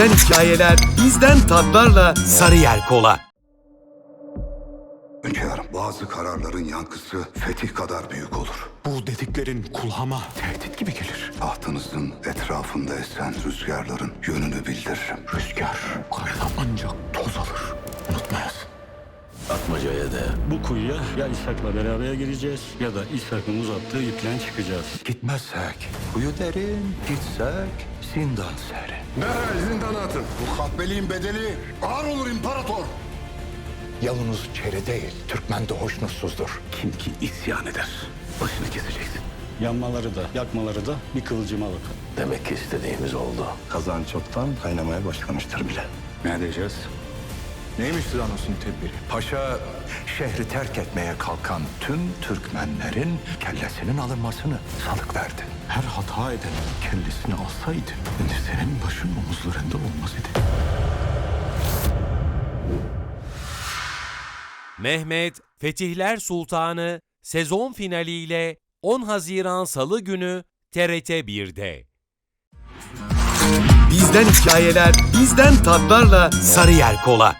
Bizden hikayeler, bizden tatlarla Sarıyer Kola. Hünkârım, bazı kararların yankısı fetih kadar büyük olur. Bu dediklerin kulağıma tehdit gibi gelir. Tahtınızın etrafında esen rüzgarların yönünü bildiririm. Rüzgar karada ancak toz alır. Unutmayasın. Atmaca'ya da Bu kuyuya ya İshak'la beraber gireceğiz ya da İshak'ın uzattığı ipten çıkacağız. gitmezsek kuyu derin, gitsek zindan serin. Derhal zindana atın. Bu kahpeliğin bedeli ağır olur imparator. Yalınız çeri değil, Türkmen de hoşnutsuzdur. Kim ki isyan eder, başını keseceksin. Yanmaları da yakmaları da bir kılıcıma bakın. Demek ki istediğimiz oldu. Kazan çoktan kaynamaya başlamıştır bile. Ne diyeceğiz? Neymiş Zanos'un tedbiri? Paşa şehri terk etmeye kalkan tüm Türkmenlerin kellesinin alınmasını salık verdi. Her hata eden kellesini alsaydı, senin başın omuzlarında olmaz idi. Mehmet Fetihler Sultanı sezon finaliyle 10 Haziran Salı günü TRT 1'de. Bizden hikayeler, bizden tatlarla Sarıyer Kola.